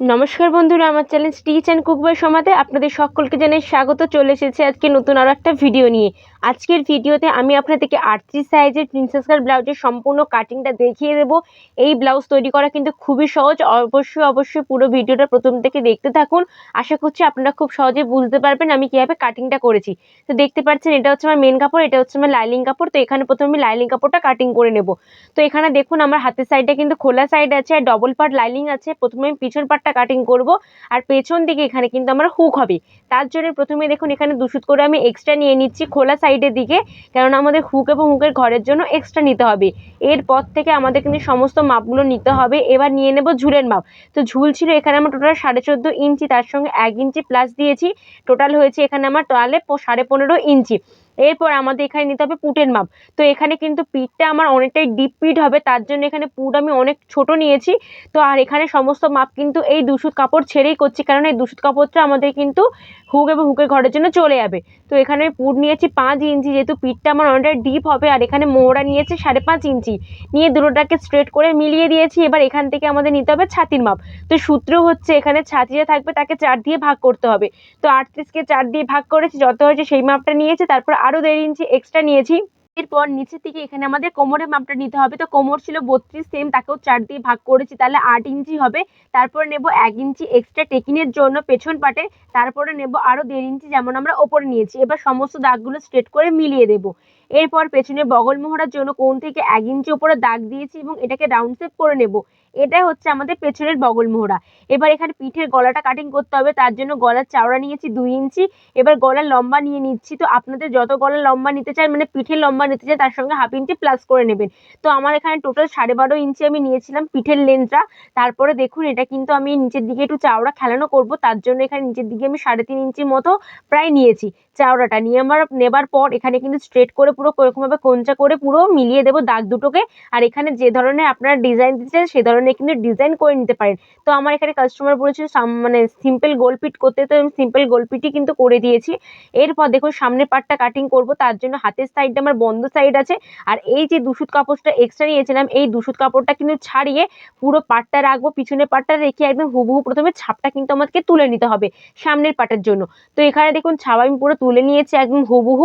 নমস্কার বন্ধুরা, আমার চ্যানেল স্টিচ অ্যান্ড কুকবই সমাতে আপনাদের সকলকে জানাই স্বাগত। চলে এসেছে আজকে নতুন আরও একটা ভিডিও নিয়ে। আজকের ভিডিওতে আমি আপনাদেরকে আটত্রিশ সাইজের প্রিন্সেস কাট ব্লাউজের সম্পূর্ণ কাটিংটা দেখিয়ে দেবো। এই ব্লাউজ তৈরি করা কিন্তু খুবই সহজ। অবশ্যই অবশ্যই পুরো ভিডিওটা প্রথম থেকে দেখতে থাকুন। আশা করছি আপনারা খুব সহজে বুঝতে পারবেন আমি কীভাবে কাটিংটা করেছি। তো দেখতে পাচ্ছেন, এটা হচ্ছে আমার মেন কাপড়, এটা হচ্ছে আমার লাইলিং কাপড়। তো এখানে প্রথমে আমি লাইলিং কাপড়টা কাটিং করে নেব। তো এখানে দেখুন, আমার হাতের সাইডে কিন্তু খোলা সাইড আছে আর ডবল পার্ট লাইলিং আছে। প্রথমে আমি পিছন পার্টটা কাটিং করব। আর পেছন দিকে এখানে কিন্তু আমার হুক হবে। তার জন্য প্রথমে দেখুন এখানে দুশুত করে আমি এক্সট্রা নিয়ে নিচ্ছি খোলা সাইডের দিকে। কেননা আমাদের হুক এবং হুকের ঘরের জন্য এক্সট্রা নিতে হবে। এরপর থেকে আমাদের কিন্তু সমস্ত মাপগুলো নিতে হবে। এবার নিয়ে নেব ঝুলের মাপ। তো ঝুল ছিল এখানে আমার টোটাল সাড়ে চোদ্দ ইঞ্চি, তার সঙ্গে এক ইঞ্চি প্লাস দিয়েছি। টোটাল হয়েছে এখানে আমার তাহলে সাড়ে পনেরো ইঞ্চি। এরপর আমাদের এখানে নিতে হবে পুটের মাপ। তো এখানে কিন্তু পিঠটা আমার অনেকটাই ডিপ পিঠ হবে, তার জন্য এখানে পুট আমি অনেক ছোট নিয়েছি। তো আর এখানে সমস্ত মাপ কিন্তু এই দুশুত কাপড় ছেড়েই করছি, কারণ এই দুশুত কাপড়টা আমাদের কিন্তু হুক এবং হুকের ঘরের জন্য চলে যাবে। তো এখানে পুট নিয়েছি পাঁচ ইঞ্চি, যেহেতু পিঠটা আমার অনেকটা ডিপ হবে, আর এখানে মোহরা নিয়েছি সাড়ে পাঁচ ইঞ্চি। নিয়ে দুটোটাকে স্ট্রেট করে মিলিয়ে দিয়েছি, এবার এখান থেকে আমাদের নিতে হবে ছাতির মাপ। তো সূত্র হচ্ছে এখানে ছাতিটা থাকবে তাকে চার দিয়ে ভাগ করতে হবে। তো আটত্রিশকে চার দিয়ে ভাগ করেছি, যত হয়েছে সেই মাপটা নিয়েছি, তারপর আরও দেড় ইঞ্চি এক্সট্রা নিয়েছি। এরপর নিচের দিকে এখানে আমাদের কোমরের মাপটা নিতে হবে। তো কোমর ছিল বত্রিশ সেম তাকেও চার দিয়ে ভাগ করেছি, তাহলে আট ইঞ্চি হবে। তারপর নেব এক ইঞ্চি এক্সট্রা টেকিনের জন্য পেছন পাটে। তারপরে নেব আরও দেড় ইঞ্চি যেমন আমরা ওপরে নিয়েছি। এবার সমস্ত দাগগুলো স্ট্রেট করে মিলিয়ে দেবো। এরপর পেছনে বগল মোহরার জন্য কোন থেকে এক ইঞ্চি ওপরে দাগ দিয়েছি এবং এটাকে রাউন্ড শেপ করে নেব। এটাই হচ্ছে আমাদের পেছনের বগল মোহরা। এবার এখানে পিঠের গলাটা কাটিং করতে হবে, তার জন্য গলার চাওড়া নিয়েছি দুই ইঞ্চি। এবার গলার লম্বা নিয়ে নিচ্ছি। তো আপনাদের যত গলার লম্বা নিতে চান মানে পিঠের লম্বা নিতে চান, তার সঙ্গে হাফ ইঞ্চি প্লাস করে নেবেন। তো আমার এখানে টোটাল সাড়ে বারো ইঞ্চি আমি নিয়েছিলাম পিঠের লেন্থটা তারপরে দেখুন, এটা কিন্তু আমি নিচের দিকে একটু চাওড়া খেলানো করব। তার জন্য এখানে নিচের দিকে আমি সাড়ে তিন ইঞ্চির মতো প্রায় নিয়েছি চাওড়াটা। নিয়ে আমার নেবার পর এখানে কিন্তু স্ট্রেট করে পুরো এরকমভাবে কোঞ্চা করে পুরো মিলিয়ে দেবো দাগ দুটোকে। আর এখানে যে ধরনের আপনারা ডিজাইন দিতে চান, সে ধরনের কিন্তু ডিজাইন করে নিতে পারেন। তো আমার এখানে কাস্টমার বলেছিল মানে সিম্পল গোল পিট করতে তো আমি সিম্পল গোল পিটই কিন্তু করে দিয়েছি। এরপর দেখুন সামনের পার্টটা কাটিং করব, তার জন্য হাতের সাইডটা আমার বন্ধ সাইড আছে। আর এই যে দুশুদ কাপড়টা এক্সট্রা নিয়েছিলাম, এই দুশুদ কাপড়টা কিন্তু ছাড়িয়ে পুরো পাটটা রাখব, পিছনের পাটটা রেখে একদম হুবহু প্রথমে ছাপটা কিন্তু আমাকে তুলে নিতে হবে সামনের পাটের জন্য। তো এখানে দেখুন ছাপ আমি পুরো তুলে নিয়েছি একদম হুবহু।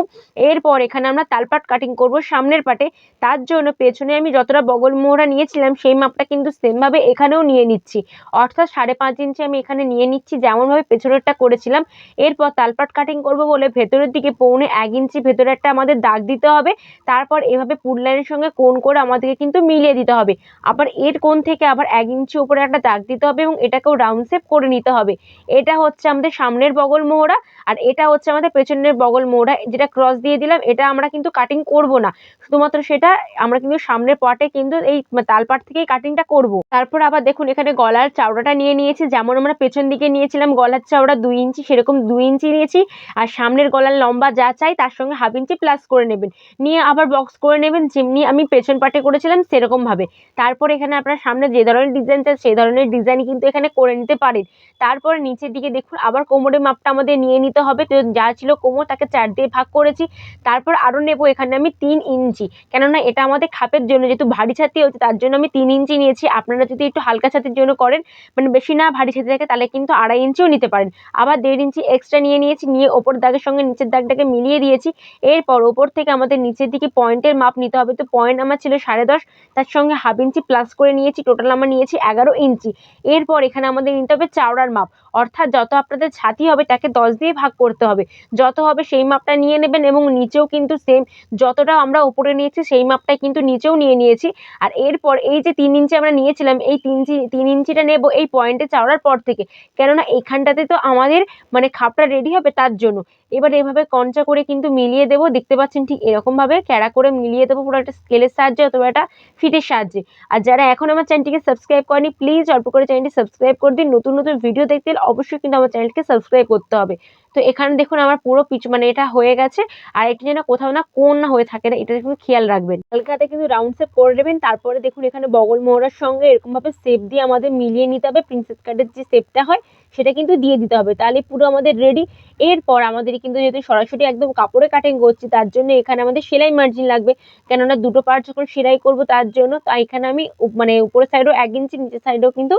এরপর এখানে আমরা তালপাট কাটিং করব সামনের পাটে তার জন্য পেছনে আমি যতটা বগল মোহরা নিয়েছিলাম, সেই মাপটা কিন্তু সেমভাবে এখানেও নিয়ে নিচ্ছি। অর্থাৎ সাড়ে পাঁচ ইঞ্চি আমি এখানে নিয়ে নিচ্ছি, যেমনভাবে পেছনেরটা করেছিলাম। এরপর তালপাট কাটিং করব বলে ভেতরের দিকে পৌনে এক ইঞ্চি ভেতরে একটা আমাদের দাগ দিতে হবে। তারপর এভাবে পুল লাইনের সঙ্গে কোন করে আমাদেরকে কিন্তু মিলিয়ে দিতে হবে। আবার এর কোণ থেকে আবার এক ইঞ্চি উপরে একটা দাগ দিতে হবে এবং এটাকেও রাউন্ড শেপ করে নিতে হবে। এটা হচ্ছে আমাদের সামনের বগল মোহরা আর এটা হচ্ছে আমাদের পেছনের বগল মোহরা। যেটা ক্রস দিয়ে দিলাম, এটা আমরা কিন্তু কাটিং করব না। শুধুমাত্র সেটা আমরা কিন্তু সামনের পার্টে কিন্তু এই তালপাট থেকেই কাটিংটা করব। তারপর আবার দেখুন, এখানে গলার চাওড়াটা নিয়ে নিয়েছি। যেমন আমরা পেছন দিকে নিয়েছিলাম, গলার চাওড়া দুই ইঞ্চি, সেরকম দুই ইঞ্চি নিয়েছি। আর সামনের গলার লম্বা যা চাই, তার সঙ্গে হাফ ইঞ্চি প্লাস করে নেবেন। নিয়ে আবার বক্স করে নেবেন, যেমনি আমি পেছন পার্টে করেছিলাম, সেরকমভাবে। তারপর এখানে আপনার সামনে যে ধরনের ডিজাইন চাই, সেই ধরনের ডিজাইন কিন্তু এখানে করে নিতে পারেন। তারপর নিচের দিকে দেখুন, আবার কোমরের মাপটা আমাদের নিয়ে নিতে হবে। তো যা ছিল কোমর, তাকে চার দিয়ে ভাগ করেছি। তারপর আরও নেব এখানে আমি তিন ইঞ্চি। কেননা এটা আমাদের খাপের জন্য, যেহেতু ভারী ছাতি হচ্ছে, তার জন্য আমি তিন ইঞ্চি নিয়েছি। আপনারা যদি একটু হালকা ছাতির জন্য করেন মানে বেশি না ভারী ছাতি থাকে তাহলে কিন্তু আড়াই ইঞ্চিও নিতে পারেন। আবার দেড় ইঞ্চি এক্সট্রা নিয়ে নিয়েছি, নিয়ে ওপর দাগের সঙ্গে নিচের দাগটাকে মিলিয়ে দিয়েছি। এরপর ওপর থেকে আমাদের নিচের দিকে পয়েন্টের মাপ নিতে হবে। তো পয়েন্ট আমার ছিল সাড়ে দশ, তার সঙ্গে হাফ ইঞ্চি প্লাস করে নিয়েছি টোটাল আমার নিয়েছি এগারো ইঞ্চি। এরপর এখানে আমাদের নিতে হবে চাওড়ার মাপ। অর্থাৎ যত আপনাদের ছাতি হবে তাকে দশ দিয়ে ভাগ করতে হবে। যত হবে সেই মাপটা নিয়ে নেবেন এবং নিচেও কিন্তু সেম যতটা আমরা উপরে নিয়েছি সেই মাপটাই কিন্তু নিচেও নিয়ে নিয়েছি। আর এরপর এই যে তিন ইঞ্চি আমরা নিয়েছিলাম, এই তিন তিন ইঞ্চিটা নেব এই পয়েন্টে চাওড়ার পর থেকে। কেননা এখানটাতে তো আমাদের মানে খাপটা রেডি হবে তার জন্য। এবার এভাবে কঞ্চা করে কিন্তু মিলিয়ে দেবো। দেখতে পাচ্ছেন ঠিক এরকমভাবে ক্যাড়া করে মিলিয়ে দেবো পুরো একটা স্কেলের সাহায্যে অথবা একটা ফিটের সাহায্যে। আর যারা এখন আমার চ্যানেলটিকে সাবস্ক্রাইব করেনি প্লিজ অল্প করে চ্যানেলটি সাবস্ক্রাইব করে দিন। নতুন নতুন ভিডিও দেখতে হলে অবশ্যই কিন্তু আমার চ্যানেলটিকে সাবস্ক্রাইব করতে হবে। তো এখানে দেখুন আমার পুরো পিছু মানে এটা হয়ে গেছে। আর এটি যেন কোথাও না কোন না হয়ে থাকে না, এটা কিন্তু খেয়াল রাখবেন। হালকাতে কিন্তু রাউন্ড শেপ করে নেবেন। তারপরে দেখুন এখানে বগল মোহরার সঙ্গে এরকমভাবে শেপ দিয়ে আমাদের মিলিয়ে নিতে হবে। প্রিন্সেস কাটের যে শেপটা হয় সেটা কিন্তু দিয়ে দিতে হবে। তাহলে পুরো আমাদের রেডি এরপর আমাদের কিন্তু যেহেতু সরাসরি একদম কাপড়ে কাটিং করছি, তার জন্য এখানে আমাদের সেলাই মার্জিন লাগবে। কেননা দুটো পার্ট যখন সেলাই করব তার জন্য তাই এখানে আমি মানে উপরের সাইডেও এক ইঞ্চি নিচের সাইডেও কিন্তু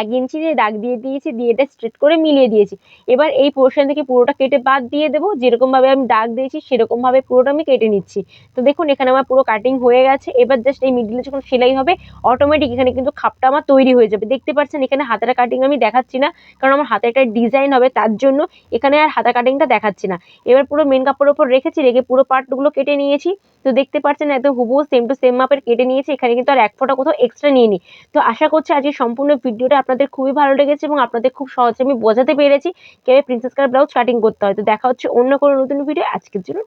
এক ইঞ্চি দিয়ে দাগ দিয়ে দিয়েছি, দিয়ে এটা স্ট্রেট করে মিলিয়ে দিয়েছি। এবার এই পোর্শন থেকে পুরোটা কেটে বাদ দিয়ে দেবো। যেরকমভাবে আমি দাগ দিয়েছি, সেরকমভাবে পুরোটা আমি কেটে নিচ্ছি। তো দেখুন, এখানে আমার পুরো কাটিং হয়ে গেছে। এবার জাস্ট এই মিডিলে যখন সেলাই হবে অটোমেটিক এখানে কিন্তু খাপটা আমার তৈরি হয়ে যাবে। দেখতে পাচ্ছেন, এখানে হাতের কাটিং আমি দেখাচ্ছি না। কারণ আমার হাতে একটা ডিজাইন হবে, তার জন্য এখানে আর হাতা কাটিংটা দেখাচ্ছি না। এবার পুরো মেন কাপড়ের ওপর রেখেছি, রেখে পুরো পার্টগুলো কেটে নিয়েছি। তো দেখতে পাচ্ছেন একদম হুবহু সেম টু সেম মাপের কেটে নিয়েছি, এখানে কিন্তু আর এক ফোঁটা কোথাও এক্সট্রা নিয়ে নিই তো আশা করছি আজকে সম্পূর্ণ ভিডিওটা আপনাদের খুবই ভালো লেগেছে এবং আপনাদের খুব সহজে আমি বোঝাতে পেরেছি কীভাবে প্রিন্সেস কার ব্লাউজ কাটিং করতে হয়। তো দেখা হচ্ছে অন্য কোনো নতুন ভিডিও আজকের জন্য